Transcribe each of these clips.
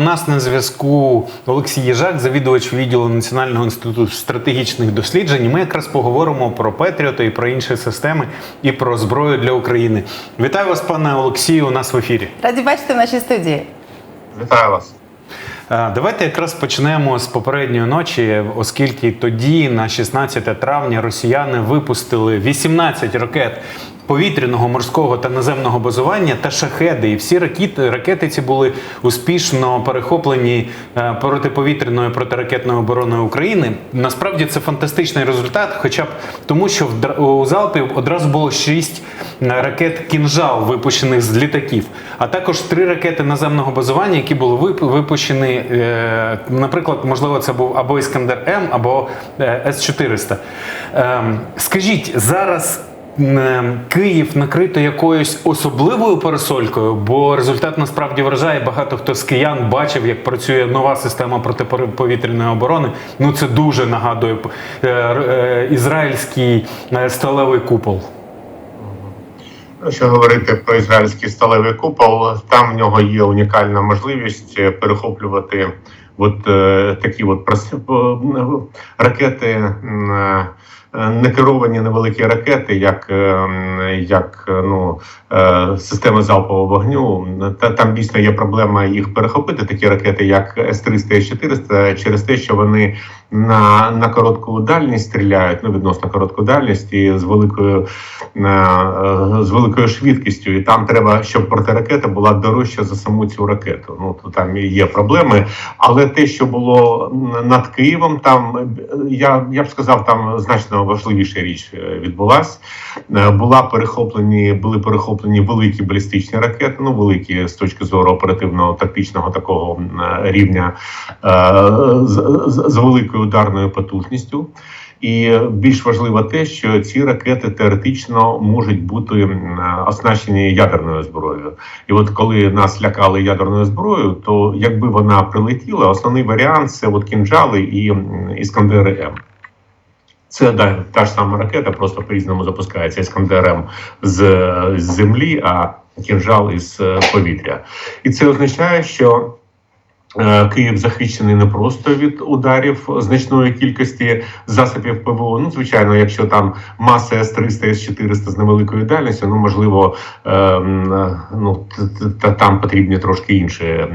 У нас на зв'язку Олексій Їжак, завідувач відділу Національного інституту стратегічних досліджень. Ми якраз поговоримо про Петріота і про інші системи, і про зброю для України. Вітаю вас, пане Олексію. У нас в ефірі. Раді бачити в нашій студії. Вітаю вас. Давайте якраз почнемо з попередньої ночі, оскільки тоді, на 16 травня, росіяни випустили 18 ракет повітряного, морського та наземного базування та шахеди. І всі ракети, ракети ці були успішно перехоплені е, протиповітряною протиракетною обороною України. Насправді це фантастичний результат, хоча б тому, що у залпі одразу було 6 ракет кінжал, випущених з літаків, а також три ракети наземного базування, які були випущені. е, Наприклад, можливо, це був або Іскандер М, або е, С-400. Ем, Скажіть, зараз Київ накрито якоюсь особливою парасолькою, бо результат насправді вражає. Багато хто з киян бачив, як працює нова система протиповітряної оборони. Ну це дуже нагадує е, е, ізраїльський е, сталевий купол. Якщо говорити про ізраїльський сталевий купол, там в нього є унікальна можливість е, перехоплювати от е, такі от прос- е, ракети, е, не керовані невеликі ракети, як, е, як е, ну, системи залпового вогню. Та там дійсно є проблема їх перехопити, такі ракети, як С-300 і С-400, через те, що вони на, на коротку дальність стріляють, ну відносно коротку дальність і з великою з великою швидкістю, і там треба, щоб протиракета була дорожча за саму цю ракету. Ну то там є проблеми. Але те, що було над Києвом, там я, я б сказав, там значно важливіша річ е, відбулась. Е, Була перехоплені, були перехоплені великі балістичні ракети, ну великі з точки зору оперативного тактичного такого е, рівня з, з, з великою ударною потужністю. І більш важливо те, що ці ракети теоретично можуть бути оснащені ядерною зброєю. І от коли нас лякали ядерною зброєю, то якби вона прилетіла, основний варіант це от кінжали і іскандери М. Це да, та ж сама ракета, просто по-різному запускається іскандер М з, з землі, а кінжал із е, повітря. І це означає, що Київ захищений не просто від ударів значної кількості засобів ПВО. Ну, звичайно, якщо там маса С-300, С-400 з невеликою дальністю, ну можливо, е, е, ну та там потрібні трошки інші,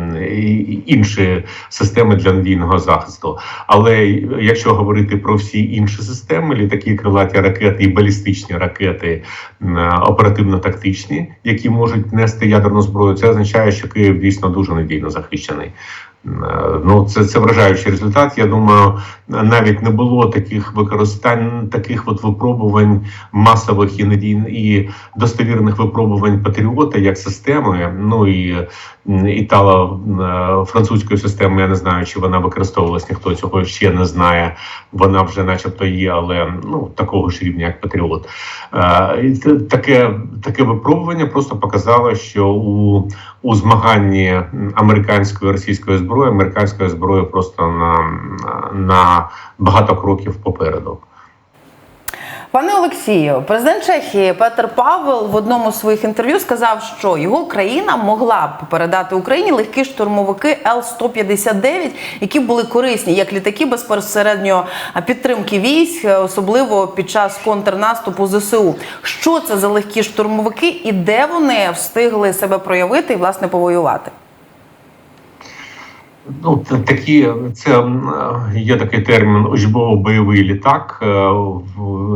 інші системи для надійного захисту. Але якщо говорити про всі інші системи, літаки, крилаті ракети і балістичні ракети е, оперативно-тактичні, які можуть нести ядерну зброю, це означає, що Київ дійсно дуже надійно захищений. Ну, це, це вражаючий результат. Я думаю, навіть не було таких використань, таких от випробувань масових і і достовірних випробувань патріота як системи. Ну і італо е, французької системи. Я не знаю, чи вона використовувалась. Ніхто цього ще не знає. Вона вже, начебто, є, але ну такого ж рівня, як патріот. Е, таке таке випробування просто показало, що у, у змаганні американської російської зброї, американської зброї просто на, на багато кроків попереду. Пане Олексію, президент Чехії Петер Павел в одному з своїх інтерв'ю сказав, що його країна могла б передати Україні легкі штурмовики Л-159, які були корисні як літаки безпосередньо підтримки військ, особливо під час контрнаступу ЗСУ. Що це за легкі штурмовики і де вони встигли себе проявити і власне повоювати? Ну, такі це є такий термін учбово-бойовий літак. Е,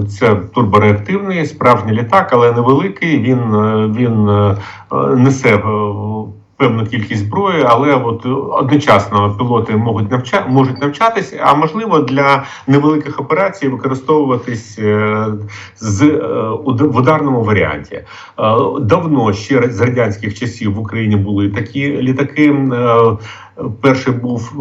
Це турбореактивний справжній літак, але невеликий. Він е, він е, несе певну кількість зброї, але от одночасно пілоти можуть навча можуть навчатися, а можливо для невеликих операцій використовуватись з в ударному варіанті. Давно ще з радянських часів в Україні були такі літаки. Е, Перший був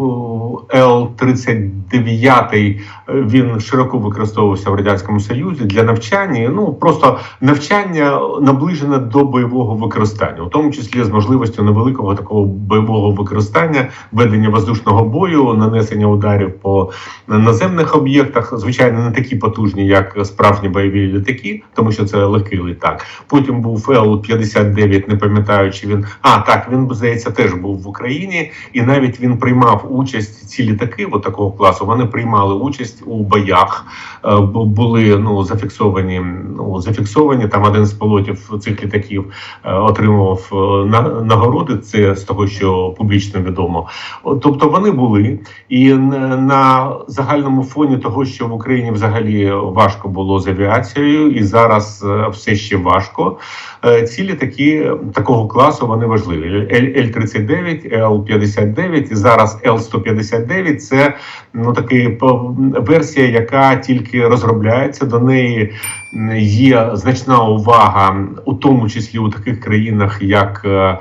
Л-39, він широко використовувався в радянському союзі для навчання. Ну просто навчання наближене до бойового використання, у тому числі з можливістю невеликого такого бойового використання, ведення воздушного бою, нанесення ударів по наземних об'єктах. Звичайно, не такі потужні, як справжні бойові літаки, тому що це легкий літак. Потім був Л-59, не пам'ятаю, чи він а так він здається теж був в Україні і навіть він приймав участь ці літаки, от такого класу. Вони приймали участь у боях. Е, були ну зафіксовані. Ну зафіксовані там один з пілотів цих літаків е, отримував е, на, нагороди. Це з того, що публічно відомо. Тобто вони були, і на загальному фоні того, що в Україні взагалі важко було з авіацією, і зараз все ще важко. Ці літаки такого класу вони важливі. Л-39, Л-59 і зараз Л-159 – це ну такий по- версія, яка тільки розробляється. До неї є значна увага, у тому числі у таких країнах, як е,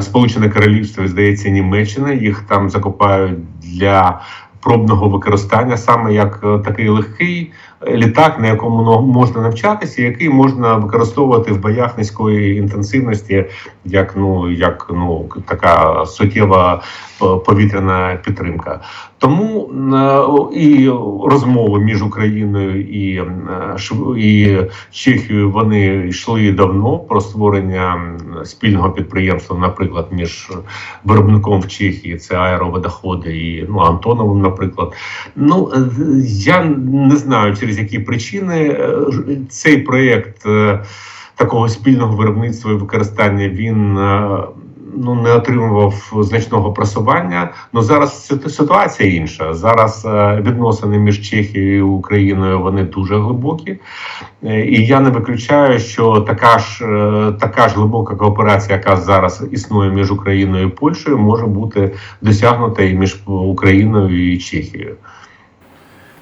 Сполучене Королівство, здається, Німеччина. Їх там закупають для пробного використання, саме як е, такий легкий е, літак, на якому можна навчатися, який можна використовувати в боях низької інтенсивності, як ну як ну така суттєва е, повітряна підтримка. Тому е, і розмови між Україною і, е, і Чехією вони йшли давно про створення спільного підприємства, наприклад, між виробником в Чехії, це аероводоходи і ну Антоновим, наприклад. Ну я не знаю через які причини е, цей проєкт е, такого спільного виробництва і використання він. е, Ну, не отримував значного просування. Ну зараз ситуація інша. Зараз відносини між Чехією і Україною вони дуже глибокі, і я не виключаю, що така ж така ж глибока кооперація, яка зараз існує між Україною і Польщею, може бути досягнута і між Україною і Чехією.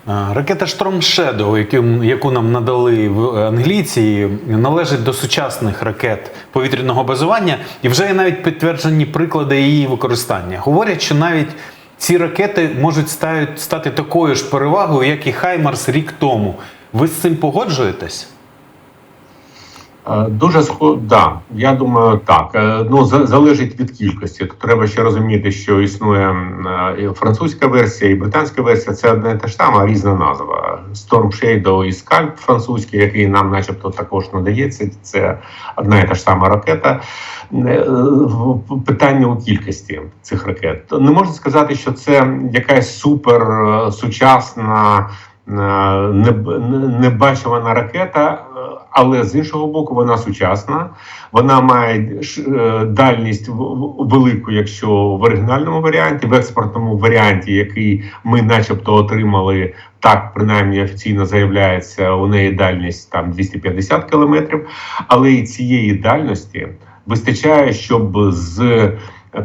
Ракета Storm Shadow, яку, нам надали в англійці, належить до сучасних ракет повітряного базування, і вже є навіть підтверджені приклади її використання. Говорять, що навіть ці ракети можуть стати такою ж перевагою, як і Хаймарс рік тому. Ви з цим погоджуєтесь? Е, Дуже схо... да, я думаю, так. Е, Ну залежить від кількості. Тут треба ще розуміти, що існує е, і французька версія і британська версія. Це одне і те ж саме, а різна назва. Storm Shadow і Scalp французький, який нам, начебто, також надається. Це одна і та ж сама ракета. Питання у кількості цих ракет. Не можна сказати, що це якась супер сучасна. неб- не- Небачувана ракета, але з іншого боку, вона сучасна. Вона має е, дальність велику, якщо в оригінальному варіанті, в експортному варіанті, який ми, начебто, отримали. Так, принаймні офіційно заявляється, у неї дальність там 250 кілометрів, але і цієї дальності вистачає, щоб з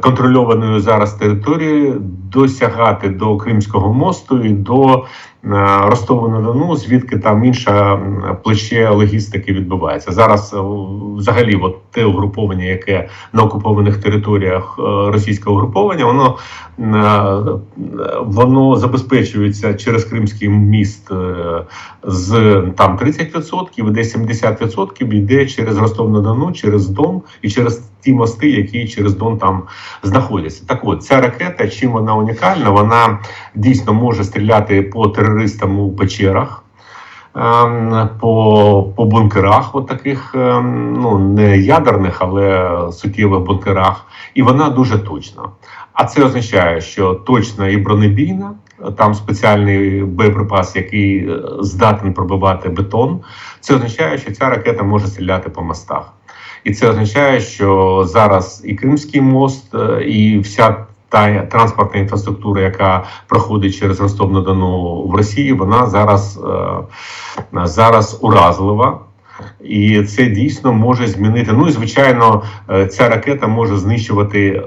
контрольованою зараз територією досягати до Кримського мосту і до е, Ростова на Дону, звідки там інша м, плече логістики відбувається. Зараз е, взагалі, от те угруповання, яке на окупованих територіях е, російського угруповання, воно воно забезпечується через Кримський міст з там 30%, і десь 70% йде через Ростов на Дону, через Дон і через ті мости, які через Дон там знаходяться. Так от ця ракета, чим вона унікальна, вона дійсно може стріляти по терористам у печерах. ем, По, по бункерах, от таких ем, ну не ядерних, але суттєвих бункерах, і вона дуже точна. А це означає, що точна і бронебійна, там спеціальний боєприпас, який е, здатен пробивати бетон. Це означає, що ця ракета може стріляти по мостах. І це означає, що зараз і Кримський мост, е, і вся та транспортна інфраструктура, яка проходить через Ростов на Дону в Росії, вона зараз, е, зараз уразлива. І це дійсно може змінити. Ну і звичайно, е, ця ракета може знищувати е,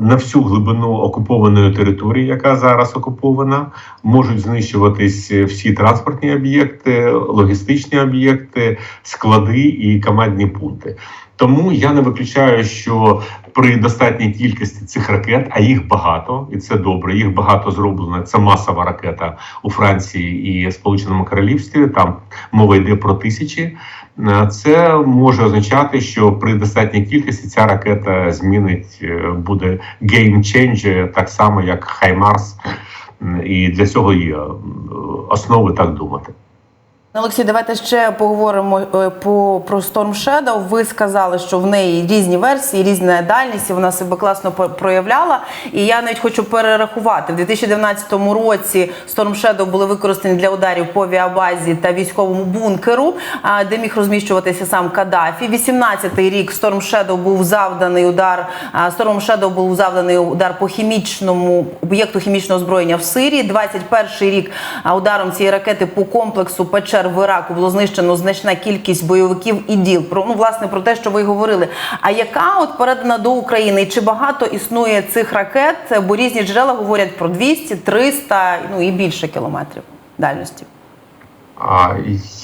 на всю глибину окупованої території, яка зараз окупована. Можуть знищуватись всі транспортні об'єкти, логістичні об'єкти, склади і командні пункти. Тому я не виключаю, що при достатній кількості цих ракет, а їх багато, і це добре. Їх багато зроблено. Це масова ракета у Франції і Сполученому Королівстві. Там мова йде про тисячі. Е, Це може означати, що при достатній кількості ця ракета змінить, е, буде геймченджер, так само як Хаймарс. І для цього є е, основи так думати. Олексій, давайте ще поговоримо е, по про Storm Shadow. Ви сказали, що в неї різні версії, різна дальність, і вона себе класно проявляла. І я навіть хочу перерахувати. В 2019 році Storm Shadow були використані для ударів по авіабазі та військовому бункеру, де міг розміщуватися сам Каддафі. 18-й рік Storm Shadow був завданий удар. Storm Shadow був завданий удар по хімічному об'єкту хімічного озброєння в Сирії. 21-й рік ударом цієї ракети по комплексу печер в Іраку було знищено значна кількість бойовиків і діл. Про ну власне про те, що ви говорили. А яка от передана до України? І Чи багато існує цих ракет? Бо різні джерела говорять про 200, 300, ну і більше кілометрів дальності. А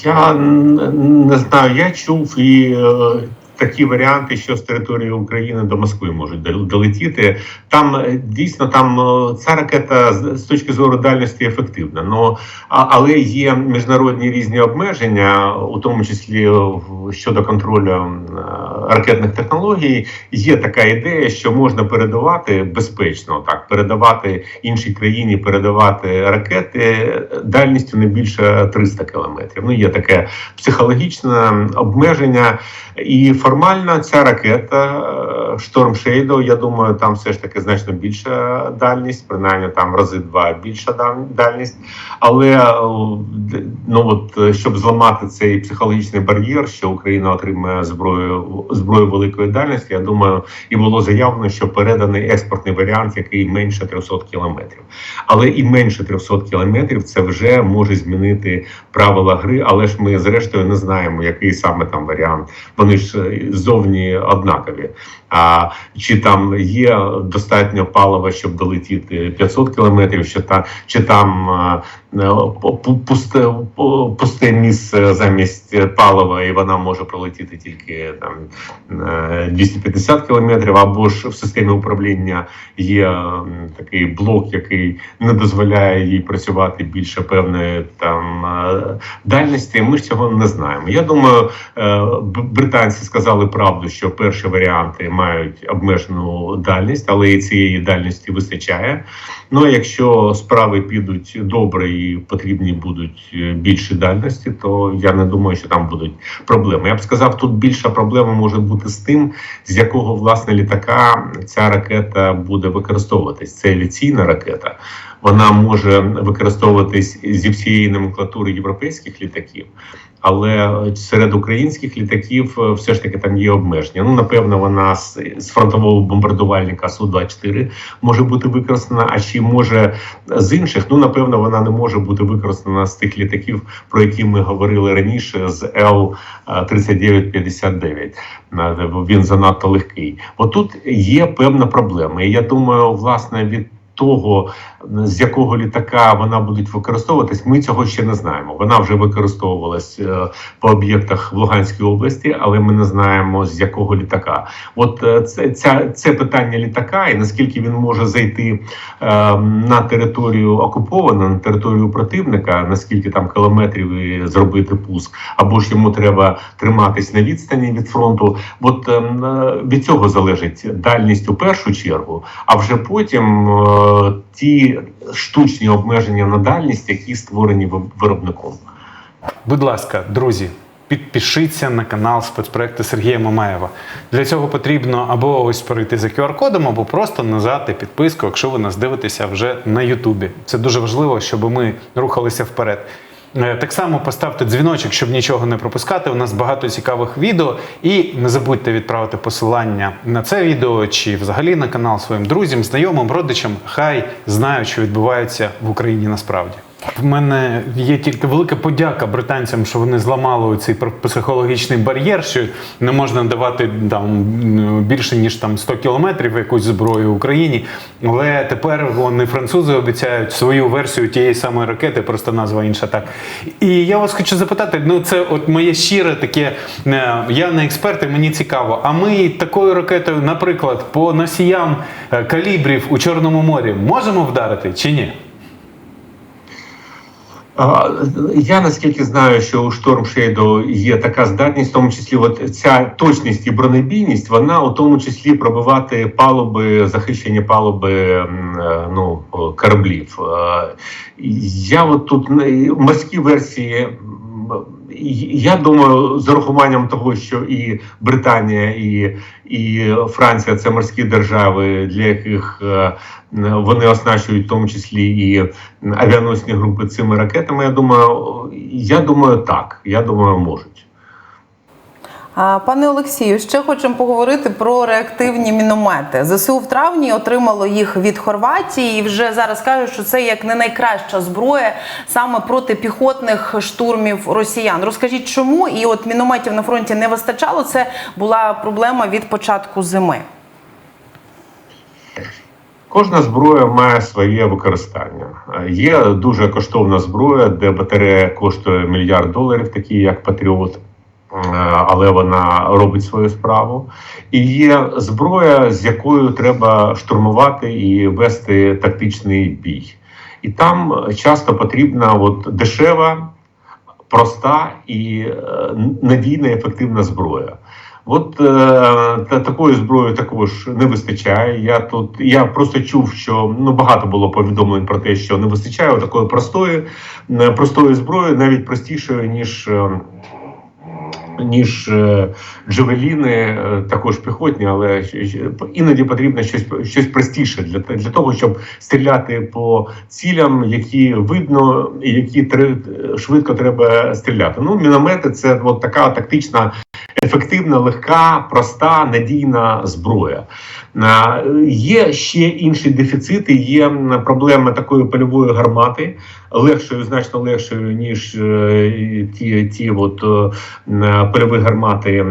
я не знаю, я чув і е, такі варіанти, що з території України до Москви можуть долетіти. Там е, дійсно там е, ця ракета з точки зору дальності ефективна. Но але є міжнародні різні обмеження, у тому числі щодо контролю е, ракетних технологій. Є така ідея, що можна передавати безпечно, так передавати іншій країні, передавати ракети дальністю не більше 300 кілометрів. Ну є таке психологічне обмеження, і формально ця ракета е, Storm Shadow, я думаю, там все ж таки значно більша дальність, принаймні там рази два більша дальність. Але е, ну от е, щоб зламати цей психологічний бар'єр, що Україна отримує зброю зброю великої дальності, я думаю, і було заявлено, що переданий експортний варіант, який менше 300 кілометрів. Але і менше 300 кілометрів це вже може змінити правила гри. Але ж ми зрештою не знаємо, який саме там варіант. Вони ж е, зовні однакові. А чи там є достатньо палива, щоб долетіти 500 кілометрів, чи та чи там е, пусте пу- пусте місце замість палива, і вона може пролетіти тільки там е, 250 кілометрів, або ж в системі управління є такий блок, який не дозволяє їй працювати більше певної там е, дальності. Ми ж цього не знаємо. Я думаю, е, британці сказали правду, що перші варіанти мають обмежену дальність, але і цієї дальності вистачає. Ну а якщо справи підуть добре і потрібні будуть е, більші дальності, то я не думаю, що там будуть проблеми. Я б сказав, тут більша проблема може бути з тим, з якого власне літака ця ракета буде використовуватись. Це авіаційна ракета. Вона може використовуватись зі всієї номенклатури європейських літаків, але серед українських літаків е, все ж таки там є обмеження. Ну напевно, вона з, з фронтового бомбардувальника су 24 може бути використана. А чи може з інших? Ну напевно, вона не може бути використана з тих літаків, про які ми говорили раніше, з Л 3959 Він занадто легкий. Отут є певна проблема. І я думаю, власне, від того, з якого літака вона буде використовуватись, ми цього ще не знаємо. Вона вже використовувалась е, по об'єктах в Луганській області, але ми не знаємо з якого літака. От е, це ця це питання літака, і наскільки він може зайти е, на територію окуповану, на територію противника, наскільки там кілометрів і зробити пуск, або ж йому треба триматись на відстані від фронту. От е, від цього залежить дальність у першу чергу, а вже потім е, ті штучні обмеження на дальність, які створені виробником. Будь ласка, друзі, підпишіться на канал спецпроекту Сергія Мамаєва. Для цього потрібно або ось перейти за QR-кодом, або просто нажати підписку, якщо ви нас дивитеся вже на Ютубі. Це дуже важливо, щоб ми рухалися вперед. Е, Так само поставте дзвіночок, щоб нічого не пропускати. У нас багато цікавих відео. І не забудьте відправити посилання на це відео чи взагалі на канал своїм друзям, знайомим, родичам. Хай знають, що відбувається в Україні насправді. В мене є тільки велика подяка британцям, що вони зламали цей психологічний бар'єр, що не можна давати там більше ніж там 100 кілометрів якусь зброю Україні. Але тепер вони французи обіцяють свою версію тієї самої ракети, просто назва інша так. І я вас хочу запитати: ну це от моє щире таке. е, Я не експерт, і мені цікаво. А ми такою ракетою, наприклад, по носіям е, калібрів у Чорному морі можемо вдарити чи ні? Я наскільки знаю, що у Storm Shadow є така здатність, в тому числі, от ця точність і бронебійність, вона у тому числі пробивати палуби, захищені палуби е, ну, кораблів. Е, Я от тут морські версії. Я думаю, з урахуванням того, що і Британія, і, і Франція це морські держави, для яких е, вони оснащують в тому числі і авіаносні групи цими ракетами. Я думаю, я думаю, так. Я думаю, можуть. Пане Олексію, ще хочемо поговорити про реактивні міномети. ЗСУ в травні отримало їх від Хорватії. і Вже зараз кажуть, що це як не найкраща зброя саме проти піхотних штурмів росіян. Розкажіть, чому і от мінометів на фронті не вистачало? Це була проблема від початку зими. Кожна зброя має своє використання. Є дуже коштовна зброя, де батарея коштує мільярд доларів, такі як Патріот, але вона робить свою справу. І є зброя, з якою треба штурмувати і вести тактичний бій. І там часто потрібна от дешева, проста і е, надійна, ефективна зброя. От е, та такої зброї також не вистачає. Я тут я просто чув, що ну багато було повідомлень про те, що не вистачає такої простої, е, простої зброї, навіть простішої ніж. Ніж е, джевеліни, е, також піхотні, але іноді потрібно щось щось простіше для, для того, щоб стріляти по цілям, які видно і які швидко треба стріляти. Ну, міномети це от така тактична ефективна, легка, проста, надійна зброя. Є ще інші дефіцити. Є проблема такої польової гармати, легшою, значно легшою, ніж е, ті, ті от, е, польові гармати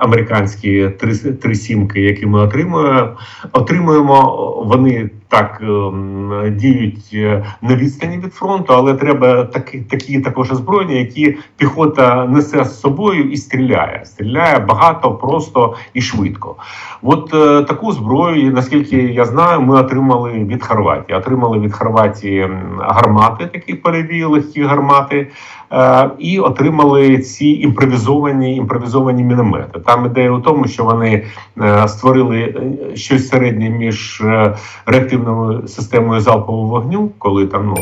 американські три, три сімки, які ми отримуємо. Отримуємо вони так ем, діють е, на відстані від фронту, але треба такі, такі також озброєння, які піхота несе з собою і стріляє. Стріляє багато, просто і швидко. От е, таку зброю, наскільки я знаю, ми отримали від Хорватії. Отримали від Хорватії гармати, такі польові легкі гармати, е, і отримали ці імпровізовані імпровізовані міномети. Там ідея у тому, що вони е, створили е, щось середнє між е, реактивною системою залпового вогню, коли там ну.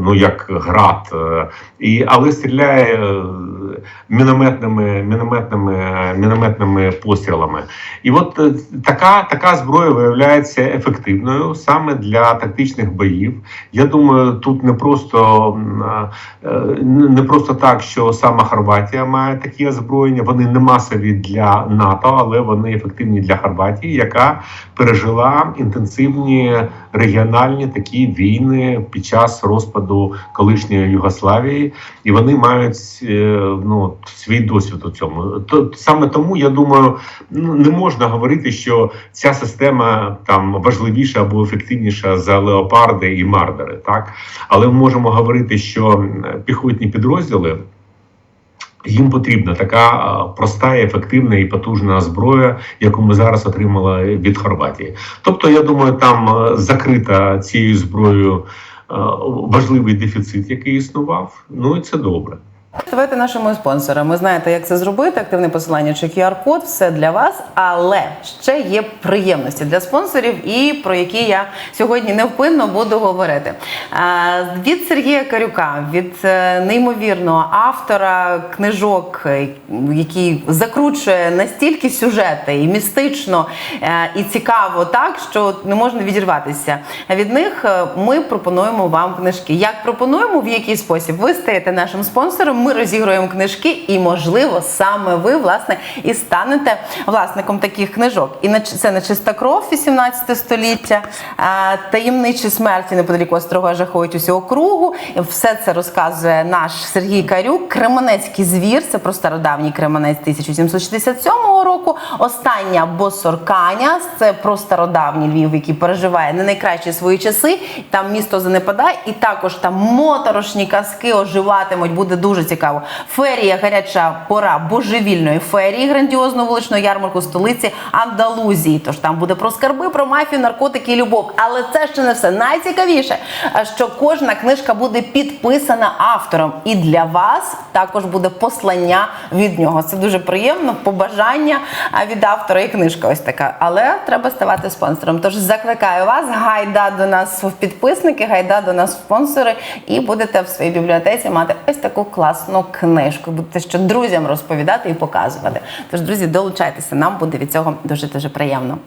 Ну, як град, е, і але стріляє е, мінометними, мінометними, мінометними пострілами. І от е, така, така зброя виявляється ефективною саме для тактичних боїв. Я думаю, тут не просто е, не просто так, що сама Хорватія має такі озброєння. Вони не масові для НАТО, але вони ефективні для Хорватії, яка пережила інтенсивні регіональні такі війни під час розпаду колишньої Югославії, і вони мають е, ну свій досвід у цьому. То саме тому я думаю, ну не можна говорити, що ця система там важливіша або ефективніша за леопарди і мардери, так але ми можемо говорити, що піхотні підрозділи. Їм потрібна така проста, ефективна і потужна зброя, яку ми зараз отримали від Хорватії. Тобто, я думаю, там е, закрита цією зброєю е, важливий дефіцит, який існував. Ну і це добре. Ставайте нашими спонсорами. Знаєте, як це зробити? Активне посилання чи QR-код, все для вас. Але ще є приємності для спонсорів, і про які я сьогодні невпинно буду говорити. Від Сергія Карюка, від е, неймовірного автора книжок, е, який закручує настільки сюжети і містично, е, і цікаво, так що не можна відірватися. Від них ми пропонуємо вам книжки. Як пропонуємо, в який спосіб ви стаєте нашим спонсором. Ми розігруємо книжки, і можливо саме ви власне і станете власником таких книжок. І це не чиста кров 18 століття, таємничі смерті неподалік острова жахують усього кругу. Все це розказує наш Сергій Карюк. Кременецький звір. Це про стародавній Кременець 1767 року. Остання Босорканя. Це про стародавній Львів, який переживає не найкращі свої часи. Там місто занепадає, і також там моторошні казки оживатимуть. Буде дуже цікаво. Ферія, гаряча пора божевільної ферії, грандіозного вуличного ярмарку столиці Андалузії. Тож там буде про скарби, про мафію, наркотики і любов. Але це ще не все. Найцікавіше, що кожна книжка буде підписана автором, і для вас також буде послання від нього. Це дуже приємно. Побажання від автора і книжка ось така. Але треба ставати спонсором. Тож закликаю вас, гайда до нас в підписники, гайда до нас в спонсори, і будете в своїй бібліотеці мати ось таку класну книжку. Будете що друзям розповідати і показувати. Тож, друзі, долучайтеся, нам буде від цього дуже дуже приємно.